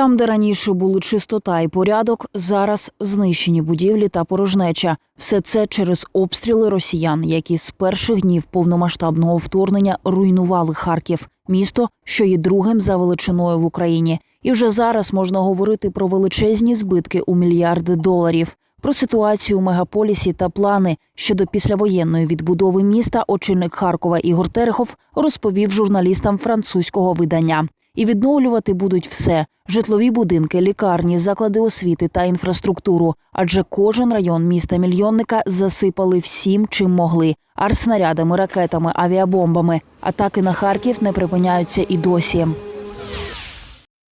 Там, де раніше були чистота і порядок, зараз знищені будівлі та порожнеча. Все це через обстріли росіян, які з перших днів повномасштабного вторгнення руйнували Харків, місто, що є другим за величиною в Україні. І вже зараз можна говорити про величезні збитки у мільярди доларів. Про ситуацію у мегаполісі та плани щодо післявоєнної відбудови міста очільник Харкова Ігор Терехов розповів журналістам французького видання. І відновлювати будуть все: житлові будинки, лікарні, заклади освіти та інфраструктуру. Адже кожен район міста мільйонника засипали всім, чим могли: арснарядами, ракетами, авіабомбами. Атаки на Харків не припиняються і досі.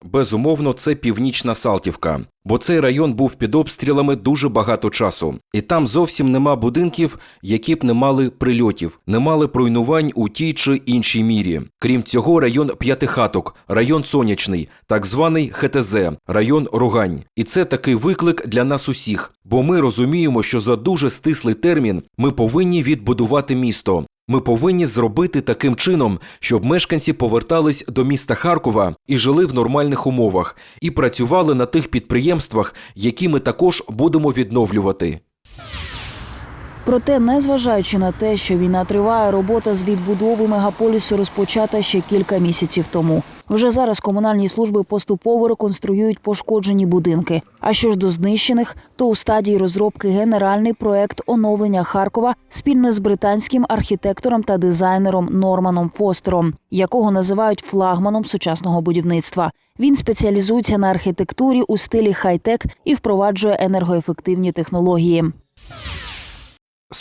Безумовно, це північна Салтівка, бо цей район був під обстрілами дуже багато часу, і там зовсім нема будинків, які б не мали прильотів, не мали пруйнувань у тій чи іншій мірі. Крім цього, район п'ятихаток, район сонячний, так званий ХТЗ, район Рогань. І це такий виклик для нас усіх, бо ми розуміємо, що за дуже стислий термін ми повинні відбудувати місто. Ми повинні зробити таким чином, щоб мешканці повертались до міста Харкова і жили в нормальних умовах, і працювали на тих підприємствах, які ми також будемо відновлювати. Проте, незважаючи на те, що війна триває, робота з відбудови мегаполісу розпочата ще кілька місяців тому. Вже зараз комунальні служби поступово реконструюють пошкоджені будинки. А що ж до знищених, то у стадії розробки генеральний проект оновлення Харкова спільно з британським архітектором та дизайнером Норманом Фостером, якого називають флагманом сучасного будівництва. Він спеціалізується на архітектурі у стилі хай-тек і впроваджує енергоефективні технології.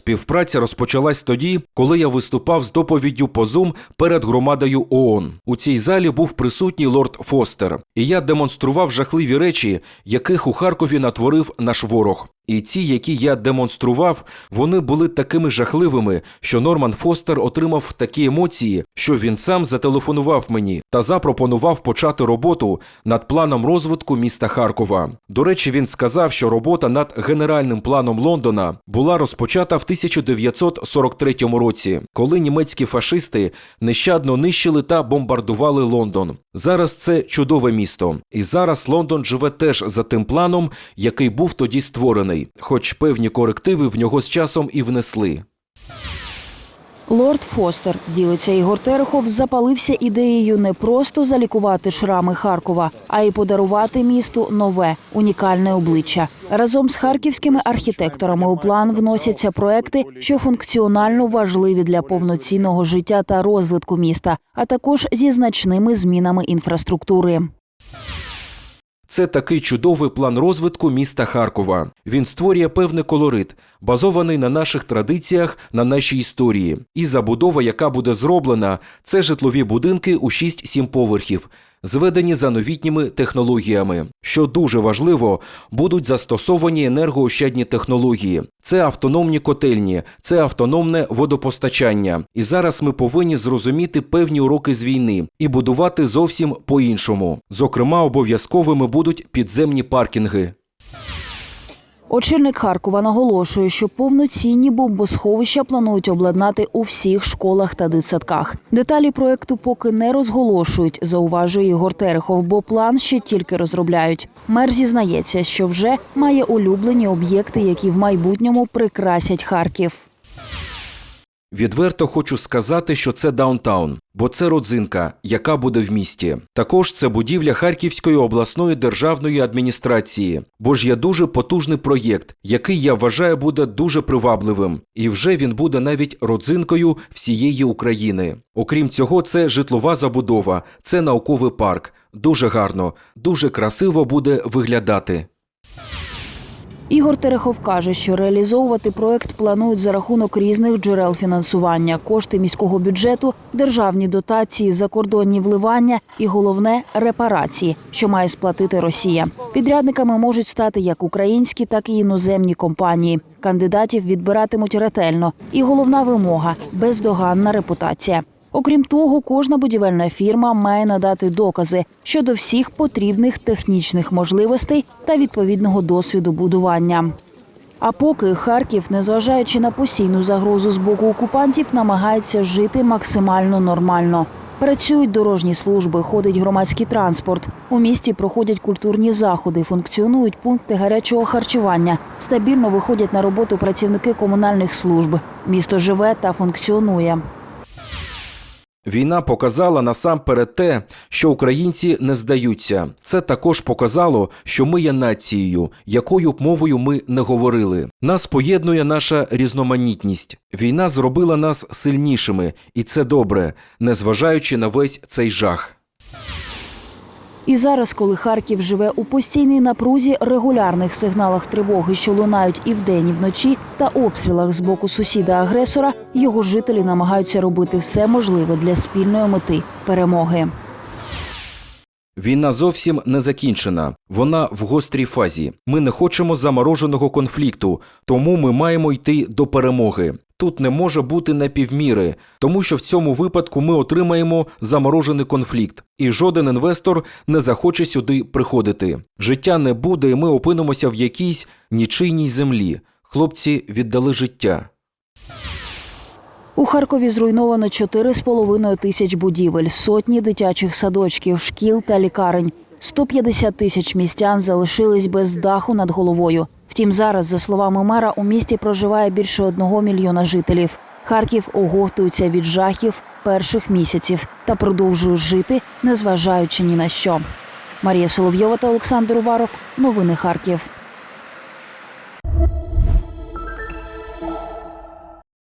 Співпраця розпочалась тоді, коли я виступав з доповіддю по Zoom перед громадою ООН. У цій залі був присутній лорд Фостер, і я демонстрував жахливі речі, яких у Харкові натворив наш ворог. І ці, які я демонстрував, вони були такими жахливими, що Норман Фостер отримав такі емоції, що він сам зателефонував мені та запропонував почати роботу над планом розвитку міста Харкова. До речі, він сказав, що робота над генеральним планом Лондона була розпочата в 1943 році, коли німецькі фашисти нещадно нищили та бомбардували Лондон. Зараз це чудове місто, і зараз Лондон живе теж за тим планом, який був тоді створений, хоч певні корективи в нього з часом і внесли. Лорд Фостер, ділиться Ігор Терехов, запалився ідеєю не просто залікувати шрами Харкова, а й подарувати місту нове унікальне обличчя. Разом з харківськими архітекторами у план вносяться проекти, що функціонально важливі для повноцінного життя та розвитку міста, а також зі значними змінами інфраструктури. Це такий чудовий план розвитку міста Харкова. Він створює певний колорит, базований на наших традиціях, на нашій історії. І забудова, яка буде зроблена, це житлові будинки у 6-7 поверхів, зведені за новітніми технологіями. Що дуже важливо, будуть застосовані енергоощадні технології. Це автономні котельні, це автономне водопостачання. І зараз ми повинні зрозуміти певні уроки з війни і будувати зовсім по-іншому. Зокрема, обов'язковими будуть підземні паркінги. Очільник Харкова наголошує, що повноцінні бомбосховища планують обладнати у всіх школах та дитсадках. Деталі проекту поки не розголошують, зауважує Ігор Терехов, бо план ще тільки розробляють. Мер зізнається, що вже має улюблені об'єкти, які в майбутньому прикрасять Харків. Відверто хочу сказати, що це даунтаун, бо це родзинка, яка буде в місті. Також це будівля Харківської обласної державної адміністрації, бо ж є дуже потужний проєкт, який я вважаю буде дуже привабливим, і вже він буде навіть родзинкою всієї України. Окрім цього, це житлова забудова, це науковий парк. Дуже гарно, дуже красиво буде виглядати. Ігор Терехов каже, що реалізовувати проект планують за рахунок різних джерел фінансування, кошти міського бюджету, державні дотації, закордонні вливання і головне репарації, що має сплатити Росія. Підрядниками можуть стати як українські, так і іноземні компанії. Кандидатів відбиратимуть ретельно. І головна вимога бездоганна репутація. Окрім того, кожна будівельна фірма має надати докази щодо всіх потрібних технічних можливостей та відповідного досвіду будування. А поки Харків, незважаючи на постійну загрозу з боку окупантів, намагається жити максимально нормально. Працюють дорожні служби, ходить громадський транспорт. У місті проходять культурні заходи, функціонують пункти гарячого харчування. Стабільно виходять на роботу працівники комунальних служб. Місто живе та функціонує. Війна показала насамперед те, що українці не здаються. Це також показало, що ми є нацією, якою б мовою ми не говорили. Нас поєднує наша різноманітність. Війна зробила нас сильнішими, і це добре, незважаючи на весь цей жах. І зараз, коли Харків живе у постійній напрузі, регулярних сигналах тривоги, що лунають і вдень, і вночі, та обстрілах з боку сусіда-агресора, його жителі намагаються робити все можливе для спільної мети перемоги. Війна зовсім не закінчена. Вона в гострій фазі. Ми не хочемо замороженого конфлікту, тому ми маємо йти до перемоги. Тут не може бути напівміри, тому що в цьому випадку ми отримаємо заморожений конфлікт, і жоден інвестор не захоче сюди приходити. Життя не буде, і ми опинимося в якійсь нічийній землі. Хлопці віддали життя. У Харкові зруйновано 4,5 тисяч будівель, сотні дитячих садочків, шкіл та лікарень. 150 тисяч містян залишились без даху над головою. Втім, зараз, за словами мера, у місті проживає більше одного мільйона жителів. Харків оговтується від жахів перших місяців та продовжує жити, незважаючи ні на що. Марія Соловйова та Олександр Уваров. Новини Харків.